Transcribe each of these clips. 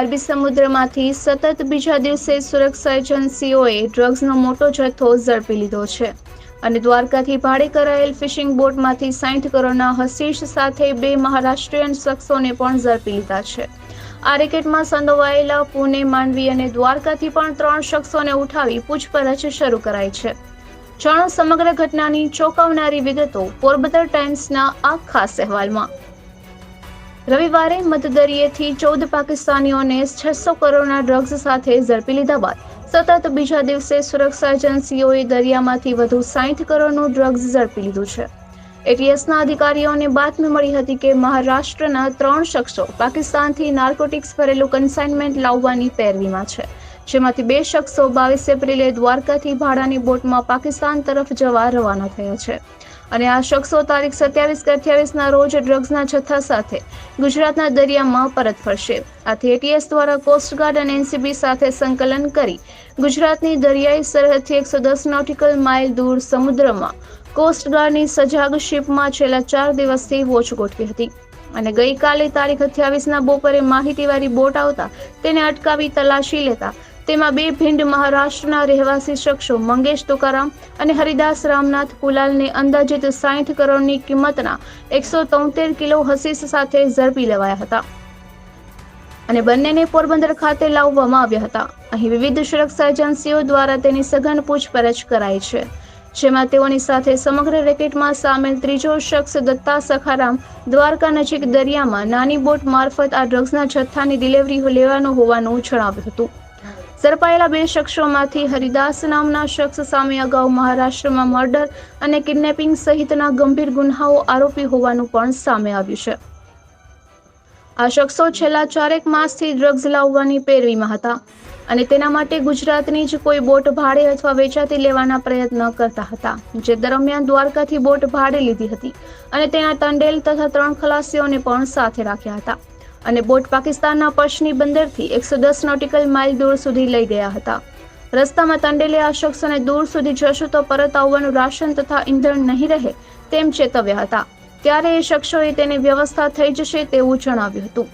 અરબી સમુદ્રમાંથી સતત બીજા દિવસે સુરક્ષા એજન્સીઓએ ડ્રગ્સનો મોટો જથ્થો ઝડપી લીધો છે અને દ્વારકાથી ભાડે કરાયેલ ફિશિંગ બોટમાંથી સાઠ કરોડના હશીશ સાથે બે મહારાષ્ટ્રીયન શખ્સોને પણ ઝડપી લીધા છે. આ રેકેટમાં સંડોવાયેલા પુણે, માંડવી અને દ્વારકાથી પણ ત્રણ શખ્સોને ઉઠાવી પૂછપરછ શરૂ કરાઈ છે. જાણો સમગ્ર ઘટનાની ચોંકાવનારી વિગતો પોરબંદર ટાઈમ્સના આ ખાસ અહેવાલમાં. રવિવારે મધદરિયેથી ચૌદ પાકિસ્તાનીઓને છસો કરોડના ડ્રગ્સ સાથે ઝડપી લીધા બાદ, સતત બીજા દિવસે સુરક્ષા એજન્સીઓએ દરિયામાંથી વધુ સાઠ કરોડનું ડ્રગ્સ ઝડપી લીધું છે. એટીએસના અધિકારીઓને બાતમી મળી હતી કે મહારાષ્ટ્રના ત્રણ શખ્સો પાકિસ્તાનથી નાર્કોટિક્સ ભરેલું કન્સાઇનમેન્ટ લાવવાની પેરવીમાં છે. જેમાંથી બે શખ્સો બાવીસ એપ્રિલે દ્વારકાથી ભાડાની બોટમાં પાકિસ્તાન તરફ જવા રવાના થયા છે. અને આ શખ્સો તારીખ સત્યાવીસ કે અઠ્યાવીસના રોજ ડ્રગ્સના જથ્થા સાથે ગુજરાતના દરિયામાં પરત ફરશે. આથી એટીએસ દ્વારા કોસ્ટગાર્ડ અને એનસીબી સાથે સંકલન કરી ગુજરાતની દરિયાઈ સરહદથી એકસો દસ નોટિકલ માઇલ દૂર સમુદ્રમાં કોસ્ટગાર્ડની સજાગ શિપમાં છેલ્લા ચાર દિવસથી વોચ ગોઠવી હતી. અને ગઈકાલે તારીખ અઠ્યાવીસના બપોરે માહિતીવાળી બોટ આવતા તેને અટકાવી તલાશી લેતા તેમાં બે ભીંડ મહારાષ્ટ્રના રહેવાસી શખ્સો મંગેશ તુકારામ અને હરિદાસ રામનાથ કુલાલને અંદાજિત સાઠ કરોડની કિંમતના એકસો તોતેર કિલો હસીસ સાથે ઝડપી લેવાયા હતા. અને બંનેને પોરબંદર ખાતે લાવવામાં આવ્યા હતા. અહીં વિવિધ સુરક્ષા એજન્સીઓ દ્વારા તેની સઘન પૂછપરછ કરાઈ છે. જેમાં તેઓની સાથે સમગ્ર રેકેટમાં સામેલ ત્રીજો શખ્સ દત્તા સખારામ દ્વારકા નજીક દરિયામાં નાની બોટ મારફત આ ડ્રગ્સના જથ્થાની ડિલિવરી લેવાનો હોવાનું જણાવ્યું હતું. ઝડપાયેલા બે શખ્સોમાંથી હરિદાસ નામના શખ્સ સામે અગાઉ મહારાષ્ટ્રમાં મર્ડર અને કિડનેપિંગ સહિતના ગંભીર ગુન્હાઓ આરોપી હોવાનું પણ સામે આવ્યું છે. આ શખ્સો છેલ્લા ચારેક માસથી ડ્રગ્સ લાવવાની પેરવીમાં હતા અને તેના માટે ગુજરાતની જ કોઈ બોટ ભાડે અથવા વેચાતી લેવાના પ્રયત્ન કરતા હતા, જે દરમિયાન દ્વારકાથી બોટ ભાડે લીધી હતી અને તેના તંડેલ તથા ત્રણ ખલાસીઓને પણ સાથે રાખ્યા હતા. અને બોટ પાકિસ્તાનના પશ્ચિમી બંદરથી એકસો દસ નોટિકલ માઇલ દૂર સુધી લઈ ગયા હતા. રસ્તામાં તંડેલે આ શખ્સોને દૂર સુધી જશો તો પરત આવવાનું રાશન તથા ઈંધણ નહીં રહે તેમ ચેતવ્યા હતા. ત્યારે એ શખ્સોએ તેની વ્યવસ્થા થઈ જશે તેવું જણાવ્યું હતું.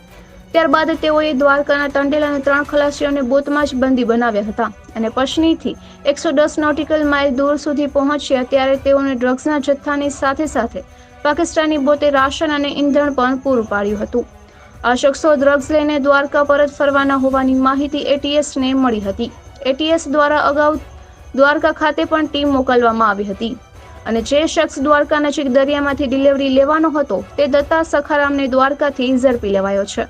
ત્યારબાદ તેઓએ દ્વારકાના તંડેલ અને ત્રણ ખલાસીઓને બોટમાં જ બંદી બનાવ્યા હતા અને પશ્ચિમીથી એકસો દસ નોટિકલ માઇલ દૂર સુધી પહોંચ્યા ત્યારે તેઓને ડ્રગ્સના જથ્થાની સાથે સાથે પાકિસ્તાની બોટે રાશન અને ઈંધણ પણ પૂરું પાડ્યું હતું. આ શખ્સો ડ્રગ્સ લઈને દ્વારકા પરત ફરવાના હોવાની માહિતી એટીએસને મળી હતી. એટીએસ દ્વારા અગાઉ દ્વારકા ખાતે પણ ટીમ મોકલવામાં આવી હતી. અને જે શખ્સ દ્વારકા નજીક દરિયામાંથી ડિલિવરી લેવાનો હતો, તે દત્તા સખારામને દ્વારકાથી ઝડપી લેવાયો છે.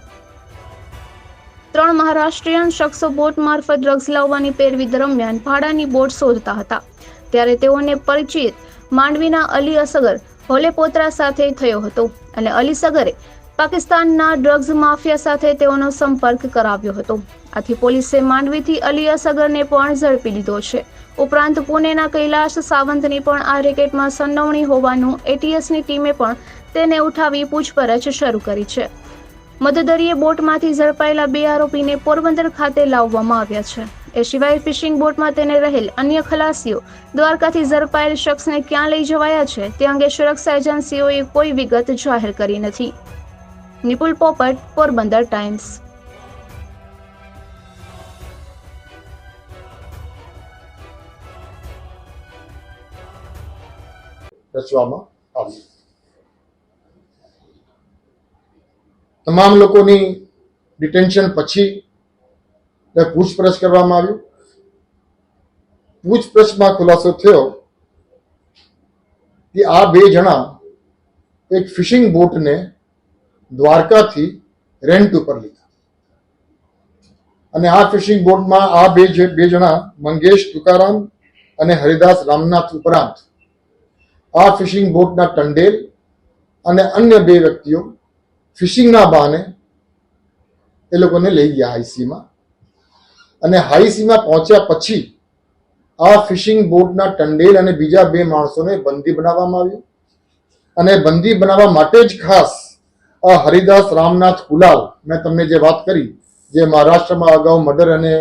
ત્રણ મહારાષ્ટ્રીયન શખ્સો બોટ મારફત ડ્રગ્સ લાવવાની પેરવી દરમિયાન ભાડાની બોટ શોધતા હતા. ત્યારે તેઓને પરિચિત માંડવીના અલી અસગર હોલેપોત્રા સાથે થયો હતો. અને અલી સગરે પાકિસ્તાનના ડ્રગ્સ માફિયા સાથે તેઓનો સંપર્ક કરાવ્યો હતો. આથી પોલીસે માંડવીથી અલી અસગરને પણ ઝડપી લીધો છે. ઉપરાંત પુણેના કૈલાશ સાવંતની પણ આ રેકેટમાં સંડોવણી હોવાનું એટીએસની ટીમે પણ તેને ઉઠાવી પૂછપરછ શરૂ કરી છે. મધદરીએ બોટમાંથી ઝડપાયેલા બે આરોપીને પોરબંદર ખાતે લાવવામાં આવ્યા છે. એ સિવાય ફિશિંગ બોટમાં તેને રહેલ અન્ય ખલાસીઓ દ્વારકાથી ઝડપાયેલ શખ્સને ક્યાં લઈ જવાયા છે તે અંગે સુરક્ષા એજન્સીઓએ કોઈ વિગત જાહેર કરી નથી. નિપુલ પોપટ પોરબંદર ટાઈમ્સ રચવામાં આવ્યું તમામ લોકોની ડિટેન્શન પછી પૂછપરછ કરવામાં આવ્યું પૂછપરછમાં ખુલાસો થયો કે આ બે જણા એક ફિશિંગ બોટને દ્વારકાથી રેન્ટ ઉપર લીધા. અને આ ફિશિંગ બોટમાં આ બે બે જણા, મંગેશ તુકારામ અને હરિદાસ રામનાથ ઉપરાંત, આ ફિશિંગ બોટના ટંડેલ અને અન્ય બે વ્યક્તિઓ ફિશિંગના બહાને એ લોકોને લઈ ગયા હાઈસીમાં અને હાઈસીમાં પહોંચ્યા પછી આ ફિશિંગ બોટના ટંડેલ અને બીજા બે માણસોને બંદી બનાવવામાં આવ્યું. અને બંદી બનાવવા માટે જ ખાસ આ હરિદાસ રામનાથ કુલાલ મેં તમને જે વાત કરી, જે મહારાષ્ટ્રમાં અગાઉ મર્ડર અને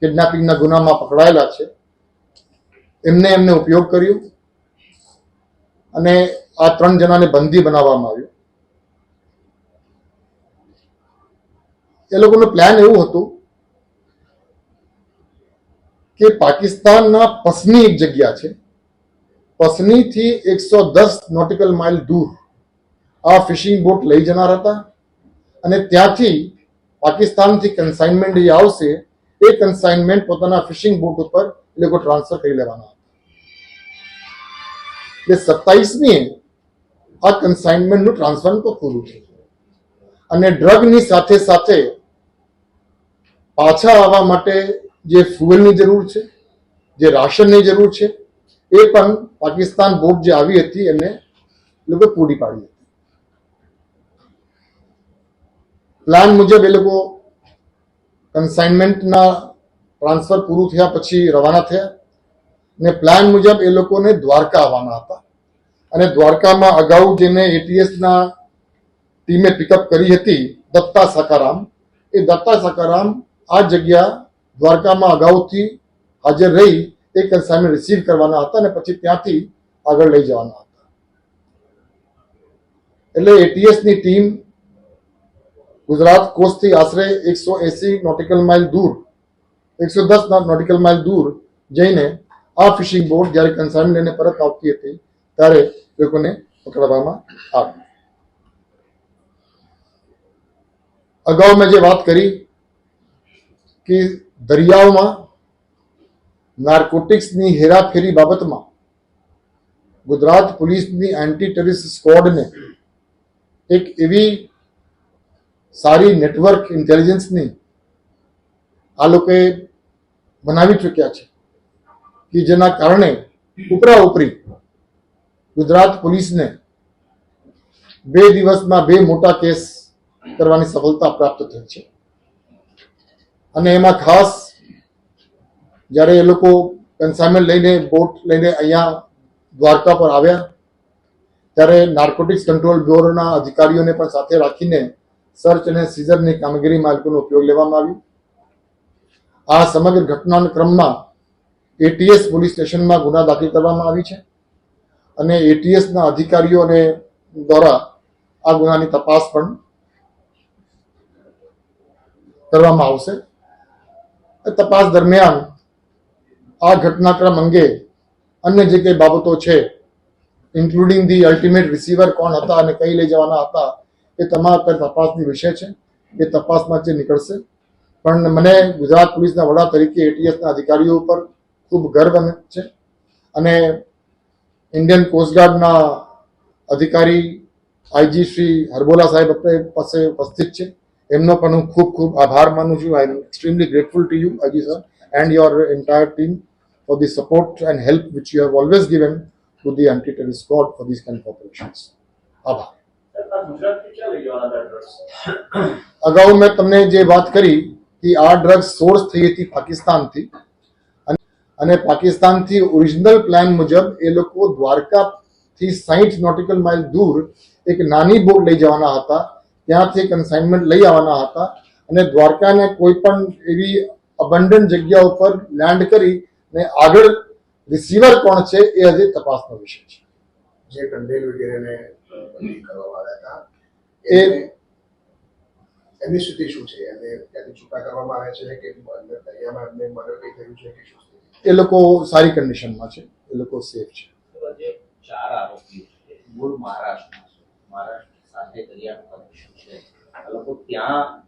કિડનેપિંગના ગુનામાં પકડાયેલા છે, એમને એમને ઉપયોગ કર્યો અને આ ત્રણ જણાને બંદી બનાવવામાં આવ્યું. એ લોકોનું પ્લાન એવું હતું કે પાકિસ્તાનના પસની એક જગ્યા છે. પસનીથી એકસો દસ નોટિકલ માઇલ દૂર. આ ફિશિંગ બોટ લઈ જનાર હતા. અને ત્યાંથી પાકિસ્તાનથી કન્સાઇનમેન્ટ જે આવશે. એ કન્સાઇનમેન્ટ પોતાના ફિશિંગ બોટ ઉપર એ લોકો ટ્રાન્સફર કરી લેવાના હતા. એટલે સત્તાવીસમી આ કન્સાઇનમેન્ટનું ટ્રાન્સફર તો પૂરું થયું. અને ડ્રગની સાથે સાથે પાછા આવવા માટે જે ફ્યુઅલની જરૂર છે, જે રાશનની જરૂર છે, એ પણ પાકિસ્તાન બોટ જે આવી હતી એને લોકો પૂરી પાડી હતી. પ્લાન મુજબ એ લોકો કન્સાઇનમેન્ટના ટ્રાન્સફર પૂરું થયા પછી રવાના થયા ને પ્લાન મુજબ એ લોકોને દ્વારકા આવવાના હતા. અને દ્વારકામાં અગાઉ જેને એટીએસના ટીમે પિકઅપ કરી હતી દત્તા સકારામ, એ દત્તા સકારામ આ જગ્યા દ્વારકામાં અગાઉથી હાજર રહી એ કન્સાઇનમેન્ટ રિસીવ કરવાના હતા અને પછી ત્યાંથી આગળ લઈ જવાના હતા. એટલે એટીએસની ટીમ ગુજરાત કોસ્ટથી આશરે એકસો એસી નોટિકલ માઇલ દૂર, એકસો દસ નોટિકલ માઇલ દૂર જઈને આ ફિશિંગ બોટ જ્યારે કન્સાઇન લઈને પરત આવતી હતી, ત્યારે લોકોને પકડવામાં આવી. અગાઉ મેં જે વાત કરી કે દરિયાઓમાં નાર્કોટિક્સની હેરાફેરી બાબતમાં ગુજરાત પોલીસની એન્ટી ટેરરિસ્ટ સ્કવોડને એક એવી સારી નેટવર્ક ઇન્ટેલિજન્સની આ લોકોએ બનાવી ચૂક્યા છે કે જેના કારણે ઉપરા ઉપરી ગુજરાત પોલીસને બે દિવસમાં બે મોટા કેસ કરવાની સફળતા પ્રાપ્ત થઈ છે. અને એમાં ખાસ જ્યારે એ લોકો કન્સાઇનમેન્ટ લઈને બોટ લઈને અહીંયા દ્વારકા પર આવ્યા, ત્યારે નાર્કોટિક્સ કંટ્રોલ બ્યુરોના અધિકારીઓને પણ સાથે રાખીને સર્ચ અને સીઝરની કામગીરી એ ઉપયોગ લેવામાં આવ્યો. આ સમગ્ર ઘટનાના ક્રમમાં એટીએસ પોલીસ સ્ટેશનમાં ગુના દાખલ કરવામાં આવી છે અને એટીએસના અધિકારીઓ અને દ્વારા આ ગુનાની તપાસ પણ કરવામાં આવશે. તપાસ દરમિયાન આ ઘટનાક્રમ અંગે અન્ય જે કંઈ બાબતો છે ઇન્ક્લુડિંગ ધી અલ્ટિમેટ રિસીવર કોણ હતા અને કઈ લઈ જવાના હતા એ તમામ અત્યારે તપાસની વિષય છે. એ તપાસમાં જે નીકળશે. પણ મને ગુજરાત પોલીસના વડા તરીકે એટીએસના અધિકારીઓ ઉપર ખૂબ ગર્વ છે અને ઇન્ડિયન કોસ્ટગાર્ડના અધિકારી આઈજી શ્રી હરબોલા સાહેબ આપણે પાસે ઉપસ્થિત છે. એમનો પણ હું ખૂબ ખૂબ આભાર માનું છું. I am extremely grateful to you IG sir and your entire team for the support and help which have always given to the anti terrorist squad for this kind of operations અગાઉ મેં તમને જે વાત કરી કે આ drugs source થઈ હતી પાકિસ્તાનથી. અને પાકિસ્તાનથી ઓરિજિનલ પ્લાન મુજબ એ લોકો દ્વારકાથી સાહીઠ નોટિકલ માઇલ દૂર એક નાની બોટ લઈ જવાના હતા. ત્યાંથી કન્સાઇનમેન્ટ લઈ આવવાના હતા. અને દ્વારકાને કોઈ પણ એવી અબંડન જગ્યા ઉપર લેન્ડ કરી ને આગળ રિસીવર કોણ છે એ હજી તપાસનો વિષય છે. જે કંડેલ વગેરેને બંધી કરવામાં આવ્યા હતા. એ- એમને- સ્થિતિ શું છે? એને ત્યાંથી છૂટા કરવામાં આવે છે કે અંદર દરિયામાં એમને મર્ડર કઈ થયું છે કે શું એ લોકો સારી કન્ડિશનમાં છે. એ લોકો સેફ છે. ચાર આરોપીઓ છે. મૂળ મહારાષ્ટ્રના છે. મહારાષ્ટ્ર સાથે દરિયાનું કનેક્શન છે. આ લોકો ત્યાં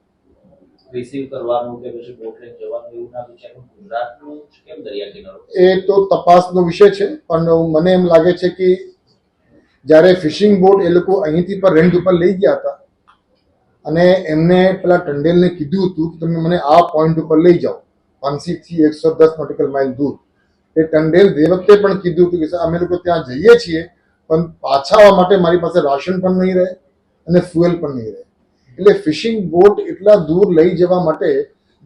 રિસીવ કરવાનું કે પછી બોટને જવાનું એવું ના વિચાર્યું ગુજરાતનું કેમ દરિયા કિનારો? એ તો તપાસનો વિષય છે. પણ મને એમ લાગે છે કે જ્યારે ફિશિંગ બોટ એ લોકો અહીંથી પર રેન્ટ ઉપર લઈ ગયા હતા અને એમને પેલા ટંડેલને કીધું હતું કે તમે મને આ પોઈન્ટ ઉપર લઈ જાઓ. પાનસીથી એકસો દસ નોટિકલ માઇલ દૂર. એ ટંડેલ તે વખતે પણ કીધું હતું કે અમે લોકો ત્યાં જઈએ છીએ, પણ પાછા આવવા માટે મારી પાસે રાશન પણ નહીં રહે અને ફ્યુએલ પણ નહીં રહે. એટલે ફિશિંગ બોટ એટલા દૂર લઈ જવા માટે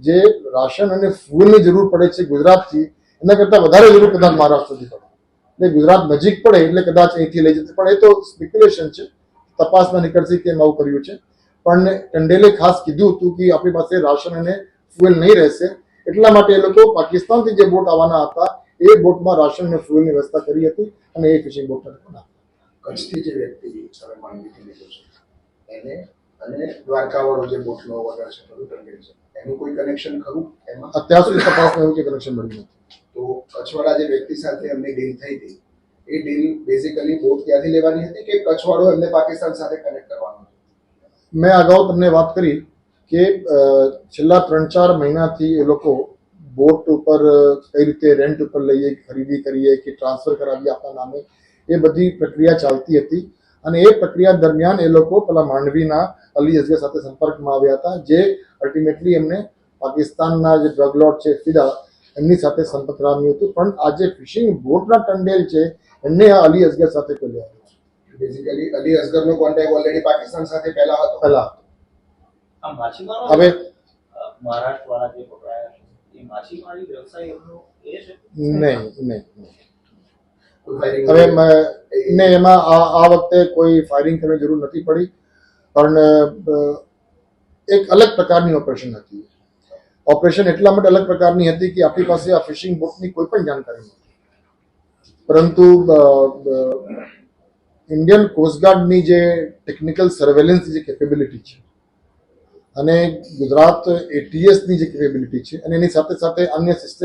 જે રાશન અને ફ્યુએલની જરૂર પડે છે ગુજરાતથી, એના કરતાં વધારે જરૂર કદાચ મહારાષ્ટ્રથી પડે એટલે ગુજરાત નજીક પડે એટલે કદાચ અહીંથી લઈ જશે. પણ એ તો સ્પેક્યુલેશન છે. તપાસમાં નીકળશે કે એમ આવું કર્યું છે. પણ ટંડેલે ખાસ કીધું હતું કે આપણી પાસે રાશન અને ફ્યુએલ નહીં રહેશે. એટલા માટે એ લોકો પાકિસ્તાનથી જે બોટ આવવાના હતા એ બોટમાં રાશન અને ફ્યુએલની વ્યવસ્થા કરી હતી અને એ ફિશિંગ બોટ કચ્છથી જે વ્યક્તિ માંગણીથી લીધો છે એને અને દ્વારકાવાળો જે બોટનો વગર છે એનું કોઈ કનેક્શન ખરું? એમાં? અત્યાર સુધી તપાસમાં એવું કે કનેક્શન મળ્યું નથી. તો કચ્છવાળા જે વ્યક્તિ સાથે એમની ડીલ થઈ હતી, એ ડીલ બેઝિકલી બોટ ક્યાંથી લેવાની હતી કે કચ્છવાળો એમને પાકિસ્તાન સાથે કનેક્ટ કરવાનો મેં અગાઉ તમને વાત કરી કે છેલ્લા ત્રણ ચાર મહિનાથી એ લોકો બોટ ઉપર કઈ રીતે રેન્ટ ઉપર લઈએ, ખરીદી કરીએ કે ટ્રાન્સફર કરાવીએ આપણા નામે, એ બધી પ્રક્રિયા ચાલતી હતી. અને એ પ્રક્રિયા દરમિયાન એ લોકો પેલા માંડવીના અલી અઝગર સાથે સંપર્કમાં આવ્યા હતા, જે અલ્ટિમેટલી એમને પાકિસ્તાનના જે ડ્રગ લોટ છે ફિદા એમની સાથે સંપર્ક રામ્યું હતું. પણ આ જે ફિશિંગ બોટના ટંડેલ છે એમને આ અલી અઝગર સાથે કર્યા બેઝિકલી અલી અસગરનો કોન્ટેક્ટ ઓલરેડી પાકિસ્તાન સાથે પહેલા હતો. પહેલા આ માછીમારો હવે મહારાષ્ટ્રવાળા જે પકડાયા છે એ માછીમારી વ્યવસાય એમનો એ છે? નહીં નહીં હવે ને એમાં આ આ વખતે કોઈ ફાયરિંગ કરવાની જરૂર નથી પડી. પણ એક અલગ પ્રકારની ઓપરેશન હતી. ઓપરેશન એટલા માટે અલગ પ્રકારની હતી કે આપણી પાસે આ ફિશિંગ બોટની કોઈ પણ જાણકારી નથી પરંતુ ઇન્ડિયન કોસ્ટગાર્ડની જે ટેકનિકલ સર્વેલન્સ જે કેપેબિલિટી છે અને ગુજરાત એટીએસની જે કેપેબિલિટી છે અને એની સાથે સાથે અન્ય સિસ્ટમ